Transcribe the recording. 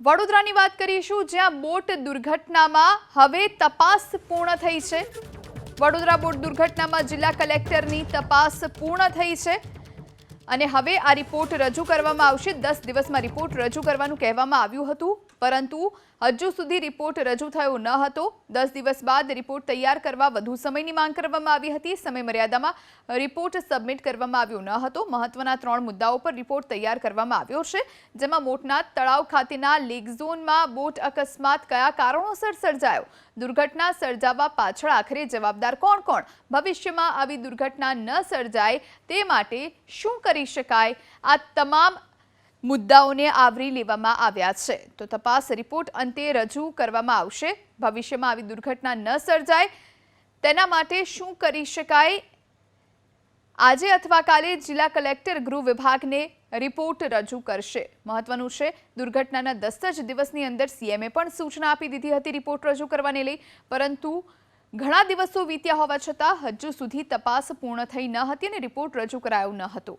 વડોદરાની વાત કરીશું, જ્યાં બોટ દુર્ઘટનામાં હવે તપાસ પૂર્ણ થઈ છે. વડોદરા બોટ દુર્ઘટનામાં જિલ્લા કલેક્ટરની તપાસ પૂર્ણ થઈ છે. અને હવે આ રિપોર્ટ રજૂ કરવામાં આવશે. દસ દિવસમાં રિપોર્ટ રજૂ કરવાનું કહેવામાં આવ્યું હતું, પરંતુ હજુ સુધી રિપોર્ટ રજૂ થયો ન હતો. દસ દિવસ બાદ રિપોર્ટ તૈયાર કરવા વધુ સમયની માંગ કરવામાં આવી હતી. સમય મર્યાદામાં રિપોર્ટ સબમિટ કરવામાં આવ્યો ન હતો. મહત્વના ત્રણ મુદ્દાઓ પર રિપોર્ટ તૈયાર કરવામાં આવ્યો છે, જેમાં મોટનાથ તળાવ ખાતેના લેક ઝોનમાં બોટ અકસ્માત કયા કારણોસર સર્જાયો? દુર્ઘટના સર્જાવા પાછળ આખરે જવાબદાર કોણ કોણ ભવિષ્યમાં આવી દુર્ઘટના ન સર્જાય તે માટે શું કરી શકાય. આ તમામ મુદ્દાઓને આવરી લેવામાં આવ્યા છે. તો તપાસ રિપોર્ટ અંતે રજૂ કરવામાં આવશે. ભવિષ્યમાં આવી દુર્ઘટના ન સર્જાય. તેના માટે શું કરી શકાય? આજે અથવા કાલે જિલ્લા કલેક્ટર ગૃહ વિભાગને રિપોર્ટ રજૂ કરશે. મહત્વનું છે, દુર્ઘટનાના દસ જ દિવસની અંદર સીએમએ પણ સૂચના આપી દીધી હતી રિપોર્ટ રજૂ કરવાને લઈ. પરંતુ ઘણા દિવસો વીત્યા હોવા છતાં હજુ સુધી તપાસ પૂર્ણ થઈ ન હતી અને રિપોર્ટ રજૂ કરાયો ન હતો.